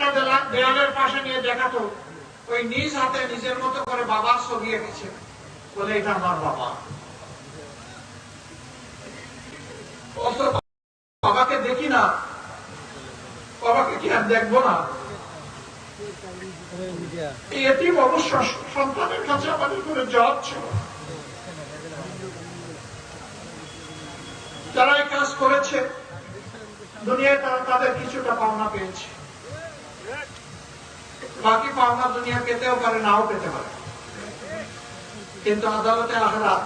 একটা দেয়ালের পাশে নিয়ে দেখাতো ওই নিজ হাতে নিজের মতো করে বাবার ছবি এঁকেছে। বলে, এটা আমার বাবা। বাবাকে দেখি না, বাবাকে কি আর দেখব না? সন্তানের কাছে আমাদের করে জব ছিল যারা এই কাজ করেছে, দুনিয়ায় তারা তাদের কিছুটা পাওনা পেয়েছে। বাকি পাওনা দুনিয়া পেতেও পারে নাও পেতে পারে কিন্তু আদালতে আখরাত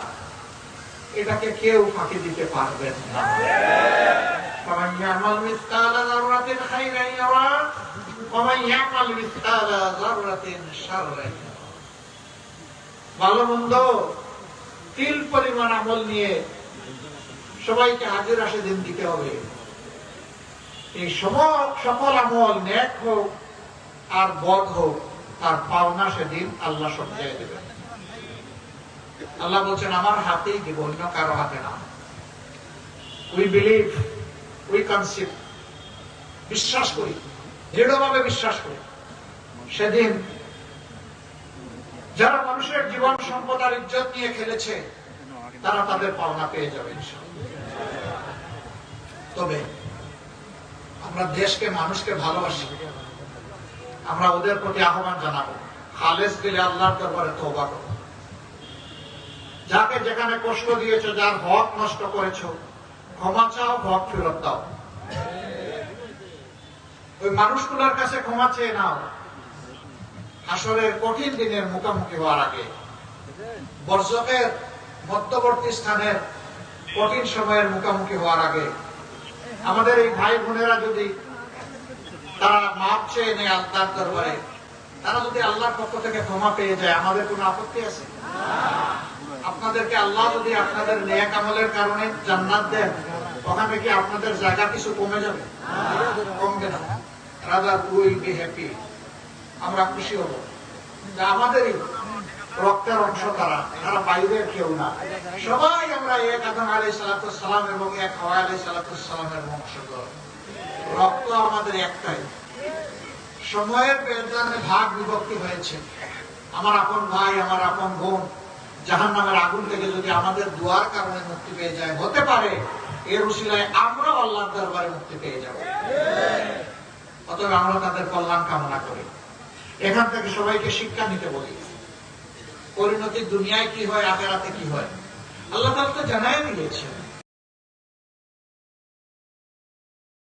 এটাকে কেউ ফাঁকি দিতে পারবেন না فمن يعمل مثقال ذرة خيرا يرى ومن يعمل مثقال ذرة شرا يرى ভালো মন্দ তিল পরিমাণ আমল নিয়ে সবাইকে হাজির আসে দিন দিতে হবে এই সকল আমল ন্যাক হোক আর বধ হোক, তার পাওনা সেদিন আল্লাহ সবজায় দেবেন। আল্লাহ বলছেন, আমার হাতেই দিব, অন্য কারও হাতে না। উই বিলিভ উই কনসিভ বিশ্বাস করি, দৃঢ়ভাবে বিশ্বাস করি। সেদিন যারা মানুষের জীবন, সম্পদ আর ইজ্জত নিয়ে খেলেছে, তারা তাদের পাওনা পেয়ে যাবে তবে আমরা দেশকে, মানুষকে ভালোবাসি। আমরা ওদের প্রতি আহ্বান জানাব। খালেজ দিলে আল্লাহর দরবারে তওবা করো। যাকে যেখানে কষ্ট দিয়েছ, যার হক নষ্ট করেছ, ক্ষমা চাও, হক ফেরত দাও। ওই মানুষগুলোর কাছে ক্ষমা চেয়ে নাও। আসলের কঠিন দিনের মুখোমুখি হওয়ার আগে বর্ষকের মধ্যবর্তী স্থানের কঠিন সময়ের মুখোমুখি হওয়ার আগে আমাদের এই ভাই বোনেরা যদি তারা মাপ চেয়ে নেয় আল্লাহর দরবারে, তারা যদি আল্লাহর পক্ষ থেকে ক্ষমা পেয়ে যায়, আমাদের কোনো আপত্তি আছে? আপনাদেরকে আল্লাহ যদি আপনাদের নেক আমলের কারণে জান্নাত দেন, ওখানে কি আপনাদের জায়গা কিছু কমে যাবে? কমবে না। রাদার উইল বি হ্যাপি আমরা খুশি হব। আমাদেরই রক্তের অংশ তারা তারা বাইরের কেউ না। সবাই আমরা এক আদম আলাই সালাম এবং এক হওয়া আলাই সালামের বংশধর। রক্ত আমাদের একটাই। সময়ের ব্যবধানে ভাগ বিভক্তি হয়েছে। আমার আপন ভাই, আমার আপন বোন জাহান নামের আগুন থেকে যদি আমাদের দুয়ার কারণে মুক্তি পেয়ে যায়, হতে পারে এর উশিলায় আমরা আল্লাহর দরবারে মুক্তি পেয়ে যাব। অতএব আমরা তাদের কল্যাণ কামনা করি। এখান থেকে সবাইকে শিক্ষা নিতে বলি। পরিণতি দুনিয়ায় কি হয় আখেরাতে কি হয়? আল্লাহ তো জানাই দিয়েছেন।